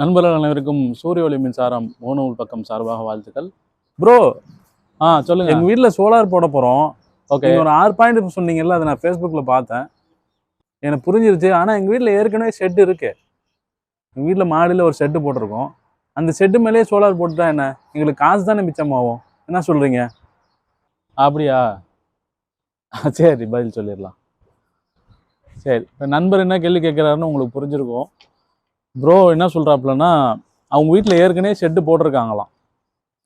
நண்பர்கள் அனைவருக்கும் சூரிய ஒளி மின்சாரம் மூணூல் பக்கம் சார்பாக வாழ்த்துக்கள். ப்ரோ ஆ சொல்லுங்க. எங்க வீட்ல சோலார் போட போறோம். ஓகே ஒரு ஆறு பாயிண்ட் சொன்னீங்கல்ல அதை நான் ஃபேஸ்புக்ல பார்த்தேன். எனக்கு புரிஞ்சிருச்சு. ஆனா எங்க வீட்ல ஏற்கனவே ஷெட் இருக்கு. எங்க வீட்ல மாடியில ஒரு ஷெட்டு போட்டிருக்கோம். அந்த ஷெட்டு மேலேயே சோலார் போட்டுட்டா என்ன? எங்களுக்கு காசு தானே மிச்சமாகும். என்ன சொல்றீங்க? அப்படியா? சரி பதில் சொல்லிடலாம். சரி இப்போ நண்பர் என்ன கேள்வி கேட்குறாருன்னு உங்களுக்கு புரிஞ்சிருக்கும். ப்ரோ என்ன சொல்கிறாப்புலன்னா அவங்க வீட்டில் ஏற்கனவே ஷெட்டு போட்டிருக்காங்களாம்.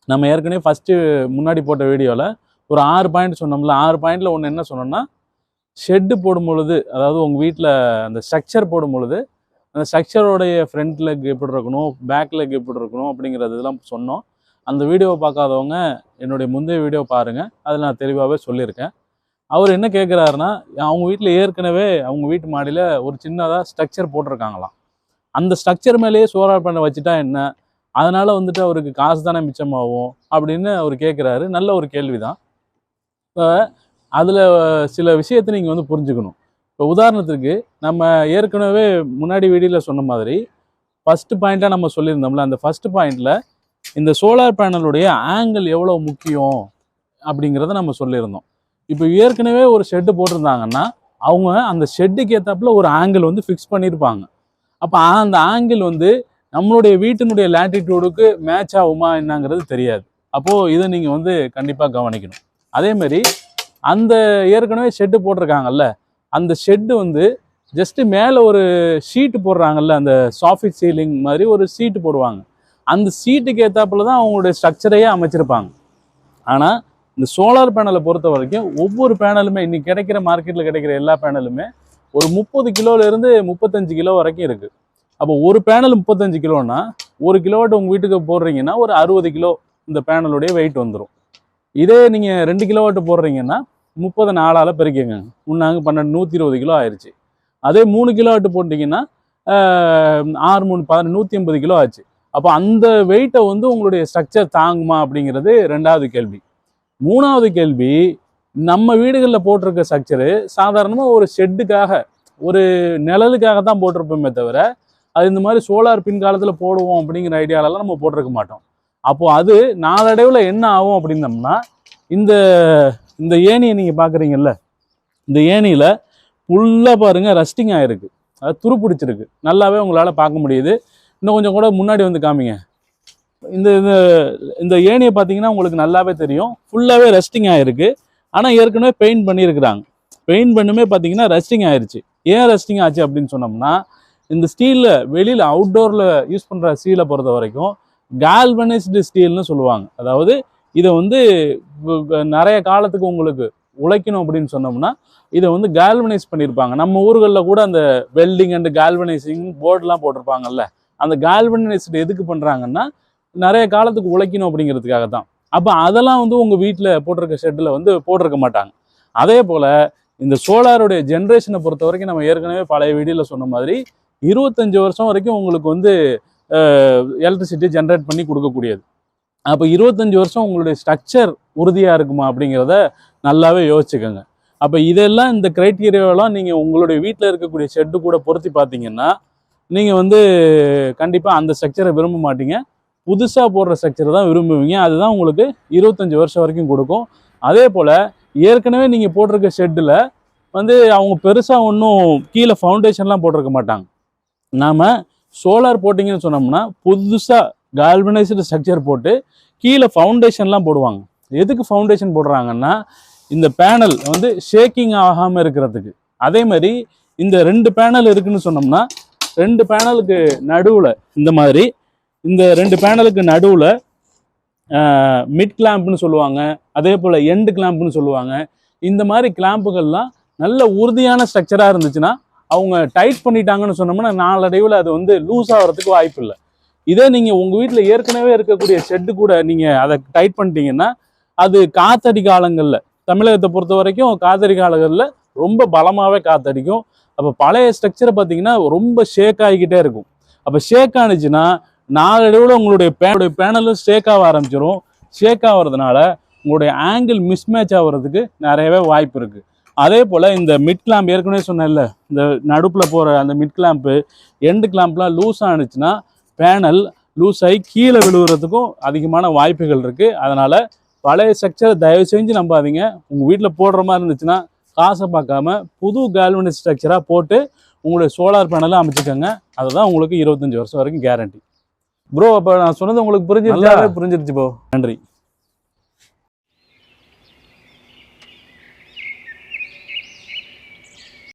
நம்ம ஏற்கனவே ஃபஸ்ட்டு முன்னாடி போட்ட வீடியோவில் ஒரு ஆறு பாயிண்ட் சொன்னோம்ல ஆறு பாயிண்டில் ஒன்று என்ன சொன்னோன்னா ஷெட்டு போடும் பொழுது அதாவது உங்கள் வீட்டில் அந்த ஸ்ட்ரக்சர் போடும் பொழுது அந்த ஸ்ட்ரக்சரோடைய ஃப்ரண்ட் லெக் எப்படி இருக்கணும் பேக் லெக் எப்படி இருக்கணும் அப்படிங்கிறது இதெல்லாம் சொன்னோம். அந்த வீடியோவை பார்க்காதவங்க என்னுடைய முந்தைய வீடியோ பாருங்கள் அதில் நான் தெளிவாகவே சொல்லியிருக்கேன். அவர் என்ன கேட்குறாருன்னா அவங்க வீட்டில் ஏற்கனவே அவங்க வீட்டு மாடியில் ஒரு சின்னதாக ஸ்ட்ரக்சர் போட்டிருக்காங்களாம். அந்த ஸ்ட்ரக்சர் மேலேயே சோலார் பேனல் வச்சுட்டா என்ன? அதனால் வந்துட்டு அவருக்கு காசு தானே மிச்சமாகும்? அப்படின்னு அவர் கேட்குறாரு நல்ல ஒரு கேள்வி தான் இப்போ அதில் சில விஷயத்தை நீங்கள் வந்து புரிஞ்சுக்கணும். இப்போ உதாரணத்துக்கு நம்ம ஏற்கனவே முன்னாடி வீடியோவில் சொன்ன மாதிரி ஃபஸ்ட்டு பாயிண்ட்டாக நம்ம சொல்லியிருந்தோம்ல அந்த ஃபஸ்ட்டு பாயிண்டில் இந்த சோலார் பேனலுடைய ஆங்கிள் எவ்வளோ முக்கியம்? அப்படிங்கிறத நம்ம சொல்லியிருந்தோம். இப்போ ஏற்கனவே ஒரு ஷெட்டு போட்டிருந்தாங்கன்னா அவங்க அந்த ஷெட்டுக்கு ஏற்றாப்புல ஒரு ஆங்கிள் வந்து ஃபிக்ஸ் பண்ணியிருப்பாங்க. அப்போ அந்த ஆங்கிள் வந்து நம்மளுடைய வீட்டினுடைய லேட்டிடியூடுக்கு மேட்ச் ஆகுமா என்னங்கிறது தெரியாது. அப்போது இதை நீங்கள் வந்து கண்டிப்பாக கவனிக்கணும். அதே மாதிரி அந்த ஏற்கனவே ஷெட்டு போட்டிருக்காங்கல்ல அந்த ஷெட்டு வந்து ஜஸ்ட்டு மேலே ஒரு ஷீட்டு போடுறாங்கல்ல அந்த சாஃபிட் சீலிங் மாதிரி ஒரு சீட்டு போடுவாங்க. அந்த சீட்டுக்கு ஏற்றாப்புல தான் அவங்களுடைய ஸ்ட்ரக்சரையே அமைச்சிருப்பாங்க. ஆனால் இந்த சோலார் பேனலை பொறுத்த வரைக்கும் ஒவ்வொரு பேனலுமே இன்னைக்கு கிடைக்கிற மார்க்கெட்டில் கிடைக்கிற எல்லா பேனலுமே ஒரு முப்பது கிலோலேருந்து முப்பத்தஞ்சு கிலோ வரைக்கும் இருக்குது அப்போ ஒரு பேனல் முப்பத்தஞ்சு கிலோனா ஒரு கிலோவாட் உங்கள் வீட்டுக்கு போடுறீங்கன்னா ஒரு அறுபது கிலோ இந்த பேனலுடைய வெயிட் வந்துடும் இதே நீங்கள் ரெண்டு கிலோவாட் போடுறீங்கன்னா முப்பது நாலால் பெருக்கிங்க. முன்னாங்க பன்னெண்டு நூற்றி இருபது கிலோ ஆயிடுச்சு அதே மூணு கிலோவாட் போட்டிங்கன்னா ஆறு மூணு பதினெண்டு நூற்றி ஐம்பது கிலோ ஆச்சு. அப்போ அந்த வெயிட்டை வந்து உங்களுடைய ஸ்ட்ரக்சர் தாங்குமா அப்படிங்கிறது ரெண்டாவது கேள்வி. மூணாவது கேள்வி நம்ம வீடுகளில் போட்டிருக்க ஸ்ட்ரக்சரு சாதாரணமாக ஒரு ஷெட்டுக்காக ஒரு நிழலுக்காக தான் போட்டிருப்போமே தவிர அது இந்த மாதிரி சோலார் பின்காலத்தில் போடுவோம் அப்படிங்கிற ஐடியாலலாம் நம்ம போட்டிருக்க மாட்டோம். அப்போது அது நாளடைவில் என்ன ஆகும் அப்படின்னம்னா இந்த இந்த ஏணியை நீங்கள் பார்க்குறீங்கல்ல இந்த ஏணியில் ஃபுல்லாக பாருங்கள் ரஸ்டிங் ஆகிருக்கு அது துருப்பிடிச்சிருக்கு. நல்லாவே உங்களால் பார்க்க முடியுது. இன்னும் கொஞ்சம் கூட முன்னாடி வந்து காமிங்க. இந்த இந்த இந்த ஏணியை பார்த்தீங்கன்னா உங்களுக்கு நல்லாவே தெரியும். ஃபுல்லாகவே ரெஸ்டிங் ஆகிருக்கு ஆனால் ஏற்கனவே பெயிண்ட் பண்ணியிருக்கிறாங்க. பெயிண்ட் பண்ணுமே பார்த்தீங்கன்னா ரஸ்டிங் ஆயிடுச்சு ஏன் ரஸ்டிங் ஆச்சு அப்படின்னு சொன்னோம்னா இந்த ஸ்டீலில் வெளியில் அவுட்டோரில் யூஸ் பண்ணுற ஸ்டீலை பொறுத்த வரைக்கும் கால்வனைஸ்டு ஸ்டீல்னு சொல்லுவாங்க. அதாவது இதை வந்து நிறைய காலத்துக்கு உங்களுக்கு உழைக்கணும் அப்படின்னு சொன்னோம்னா இதை வந்து கால்வனைஸ் பண்ணியிருப்பாங்க. நம்ம ஊர்களில் கூட அந்த வெல்டிங் அண்ட் கால்வனைசிங் போர்டுலாம் போட்டிருப்பாங்கல்ல. அந்த கால்வனைஸ்டு எதுக்கு பண்ணுறாங்கன்னா நிறைய காலத்துக்கு உழைக்கணும் அப்படிங்கிறதுக்காக தான் அப்போ அதெல்லாம் வந்து உங்கள் வீட்டில் போட்டிருக்க ஷெட்டில் வந்து போட்டிருக்க மாட்டாங்க. அதே போல் இந்த சோலாருடைய ஜென்ரேஷனை பொறுத்த வரைக்கும் நம்ம ஏற்கனவே பழைய வீடியோவில் சொன்ன மாதிரி இருபத்தஞ்சி வருஷம் வரைக்கும் உங்களுக்கு வந்து எலக்ட்ரிசிட்டி ஜென்ரேட் பண்ணி கொடுக்கக்கூடியது. அப்போ இருபத்தஞ்சி வருஷம் உங்களுடைய ஸ்ட்ரக்சர் உறுதியாக இருக்குமா அப்படிங்கிறத நல்லாவே யோசிச்சுக்கோங்க. அப்போ இதெல்லாம் இந்த க்ரைட்டீரியாவெல்லாம் நீங்கள் உங்களுடைய வீட்டில் இருக்கக்கூடிய ஷெட்டு கூட பொருத்தி பார்த்தீங்கன்னா நீங்கள் வந்து கண்டிப்பாக அந்த ஸ்ட்ரக்சரை விரும்ப மாட்டீங்க. புதுசாக போடுற ஸ்ட்ரக்சரை தான் விரும்புவீங்க. அதுதான் உங்களுக்கு இருபத்தஞ்சி வருஷம் வரைக்கும் கொடுக்கும். அதே போல் ஏற்கனவே நீங்கள் போட்டிருக்க ஷெட்டில் வந்து அவங்க பெருசாக ஒன்றும் கீழே ஃபவுண்டேஷன்லாம் போட்டிருக்க மாட்டாங்க. நாம் சோலார் போட்டிங்கன்னு சொன்னோம்னா புதுசாக கால்வனைஸ்டு ஸ்ட்ரக்சர் போட்டு கீழே ஃபவுண்டேஷன்லாம் போடுவாங்க. எதுக்கு ஃபவுண்டேஷன் போடுறாங்கன்னா இந்த பேனல் வந்து ஷேக்கிங் ஆகாமல் இருக்கிறதுக்கு. அதே மாதிரி இந்த ரெண்டு பேனல் இருக்குன்னு சொன்னோம்னா ரெண்டு பேனலுக்கு நடுவில் இந்த மாதிரி இந்த ரெண்டு பேனலுக்கு நடுவில் மிட் கிளாம்ப்னு சொல்லுவாங்க. அதே போல் எண்டு கிளாம்ப்னு சொல்லுவாங்க. இந்த மாதிரி கிளாம்புகள்லாம் நல்ல உறுதியான ஸ்ட்ரக்சராக இருந்துச்சுன்னா அவங்க டைட் பண்ணிட்டாங்கன்னு சொன்னோம்னா நாளடைவில் அது வந்து லூஸ் ஆகிறதுக்கு வாய்ப்பு இல்லை. இதே நீங்கள் உங்கள் வீட்டில் ஏற்கனவே இருக்கக்கூடிய ஷெட்டு கூட நீங்கள் அதை டைட் பண்ணிட்டீங்கன்னா அது காத்தடி காலங்களில் தமிழகத்தை பொறுத்த வரைக்கும் காத்தடி காலங்களில் ரொம்ப பலமாகவே காத்தடிக்கும். அப்போ பழைய ஸ்ட்ரக்சரை பார்த்தீங்கன்னா ரொம்ப ஷேக் ஆகிக்கிட்டே இருக்கும். அப்போ ஷேக் ஆனிச்சுன்னா நாளடைவில் உங்களுடைய பேனுடைய பேனலும் ஷேக் ஆக ஆரம்பிச்சிடும் ஷேக் ஆகிறதுனால உங்களுடைய ஆங்கிள் மிஸ்மேட்ச் ஆகிறதுக்கு நிறையவே வாய்ப்பு இருக்குது அதே போல் இந்த மிட் கிளாம்ப் ஏற்கனவே சொன்னேன்ல இந்த நடுப்பில் போகிற அந்த மிட் கிளாம்ப்பு எண்டு கிளாம்ப்லாம் லூஸ் ஆனிச்சுன்னா பேனல் லூஸ் ஆகி கீழே விழுகிறதுக்கும் அதிகமான வாய்ப்புகள் இருக்குது அதனால் பழைய ஸ்ட்ரக்சரை தயவு செஞ்சு நம்பாதீங்க. உங்கள் வீட்டில் போடுற மாதிரி இருந்துச்சுன்னா காசை பார்க்காம புது கால்வனிக் ஸ்ட்ரக்சராக போட்டு உங்களுடைய சோலார் பேனலை அமைச்சுக்கோங்க. அதுதான் உங்களுக்கு இருபத்தஞ்சி வருஷம் வரைக்கும் கேரண்டி ப்ரோ அப்போ நான் சொன்னது உங்களுக்கு புரிஞ்சிருச்சா? புரிஞ்சிருச்சு ப்ரோ நன்றி.